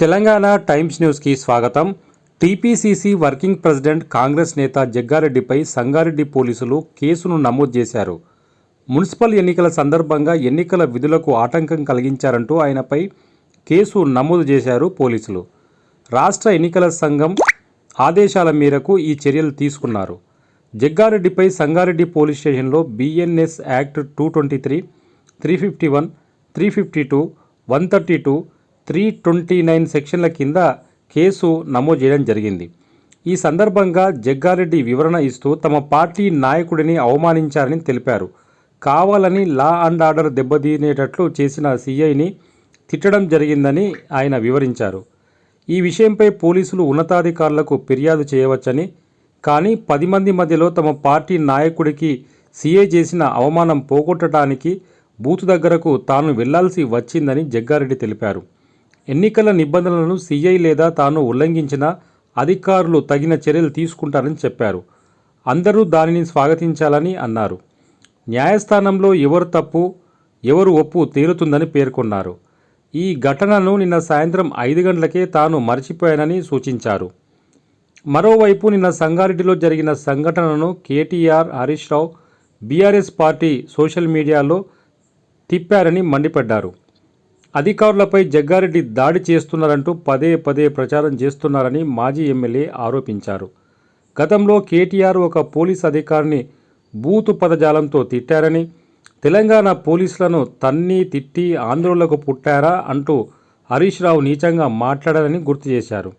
Telangana times న్యూస్కి స్వాగతం. TPCC working president Congress నేత జగ్గారెడ్డిపై సంగారెడ్డి పోలీసులు కేసును నమోదు చేశారు. మున్సిపల్ ఎన్నికల సందర్భంగా ఎన్నికల విధులకు ఆటంకం కలిగించారంటూ ఆయనపై కేసు నమోదు చేశారు పోలీసులు. రాష్ట్ర ఎన్నికల సంఘం ఆదేశాల మేరకు ఈ చర్యలు తీసుకున్నారు. జగ్గారెడ్డిపై సంగారెడ్డి పోలీస్ స్టేషన్లో BNS act two twenty three three fifty one three fifty two one thirty two three twenty nine సెక్షన్ల కింద కేసు నమోదు చేయడం జరిగింది. ఈ సందర్భంగా జగ్గారెడ్డి వివరణ ఇస్తూ తమ పార్టీ నాయకుడిని అవమానించారని తెలిపారు. కావాలని లా అండ్ ఆర్డర్ దెబ్బతీనేటట్లు చేసిన సీఐని తిట్టడం జరిగిందని ఆయన వివరించారు. ఈ విషయంపై పోలీసులు ఉన్నతాధికారులకు ఫిర్యాదు చేయవచ్చని కానీ పది మంది మధ్యలో తమ పార్టీ నాయకుడికి సీఏ చేసిన అవమానం పోగొట్టడానికి బూత్ దగ్గరకు తాను వెళ్ళాల్సి వచ్చిందని జగ్గారెడ్డి తెలిపారు. ఎన్నికల నిబంధనలను సీఐ లేదా తాను ఉల్లంఘించిన అధికారులు తగిన చర్యలు తీసుకుంటారని చెప్పారు. అందరూ దానిని స్వాగతించాలని అన్నారు. న్యాయస్థానంలో ఎవరు తప్పు ఎవరు ఒప్పు తీరుతుందని పేర్కొన్నారు. ఈ ఘటనను నిన్న సాయంత్రం ఐదు గంటలకే తాను మర్చిపోయానని సూచించారు. మరోవైపు నిన్న సంగారెడ్డిలో జరిగిన సంఘటనను KTR Harish Rao BRS party social మీడియాలో తిప్పారని మండిపడ్డారు. అధికారులపై జగ్గారెడ్డి దాడి చేస్తున్నారంటూ పదే పదే ప్రచారం చేస్తున్నారని మాజీ ఎమ్మెల్యే ఆరోపించారు. గతంలో కేటీఆర్ ఒక పోలీస్ అధికారిని బూతు పదజాలంతో తిట్టారని తెలంగాణ పోలీసులను తన్ని తిట్టి ఆందోళనకు పుట్టారా అంటూ హరీష్ రావు నీచంగా మాట్లాడారని గుర్తు చేశారు.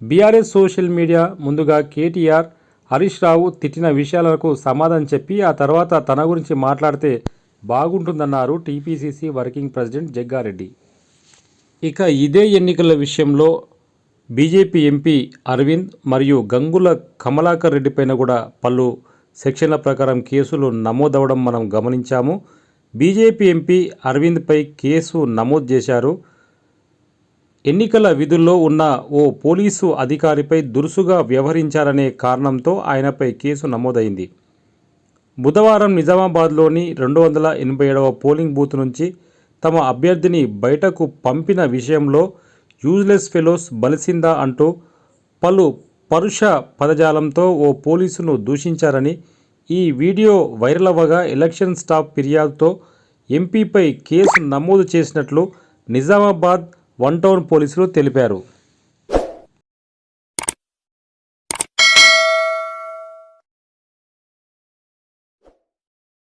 బీఆర్ఎస్ సోషల్ మీడియా ముందుగా కేటీఆర్ హరీష్ రావు తిట్టిన విషయాలకు సమాధానం చెప్పి ఆ తర్వాత తన గురించి మాట్లాడితే బాగుంటుందన్నారు టీపీసీసీ వర్కింగ్ ప్రెసిడెంట్ జగ్గారెడ్డి. ఇక ఇదే ఎన్నికల విషయంలో బీజేపీ ఎంపీ అరవింద్ మరియు గంగుల కమలాకర్ రెడ్డిపైన కూడా పలు సెక్షన్ల ప్రకారం కేసులు నమోదవడం మనం గమనించాము. బీజేపీ ఎంపీ అరవింద్పై కేసు నమోదు చేశారు. ఎన్నికల విధుల్లో ఉన్న ఓ పోలీసు అధికారిపై దురుసుగా వ్యవహరించారనే కారణంతో ఆయనపై కేసు నమోదైంది. బుధవారం నిజామాబాద్లోని రెండు వందల ఎనభై ఏడవ పోలింగ్ బూత్ నుంచి తమ అభ్యర్థిని బయటకు పంపిన విషయంలో యూజ్లెస్ ఫెలోస్ బలిసిందా అంటూ పలు పరుష పదజాలంతో ఓ పోలీసును దూషించారని ఈ వీడియో వైరల్ అవ్వగా ఎలక్షన్ స్టాఫ్ ఫిర్యాదుతో ఎంపీపై కేసు నమోదు చేసినట్లు నిజామాబాద్ వన్ టౌన్ పోలీసులు తెలిపారు.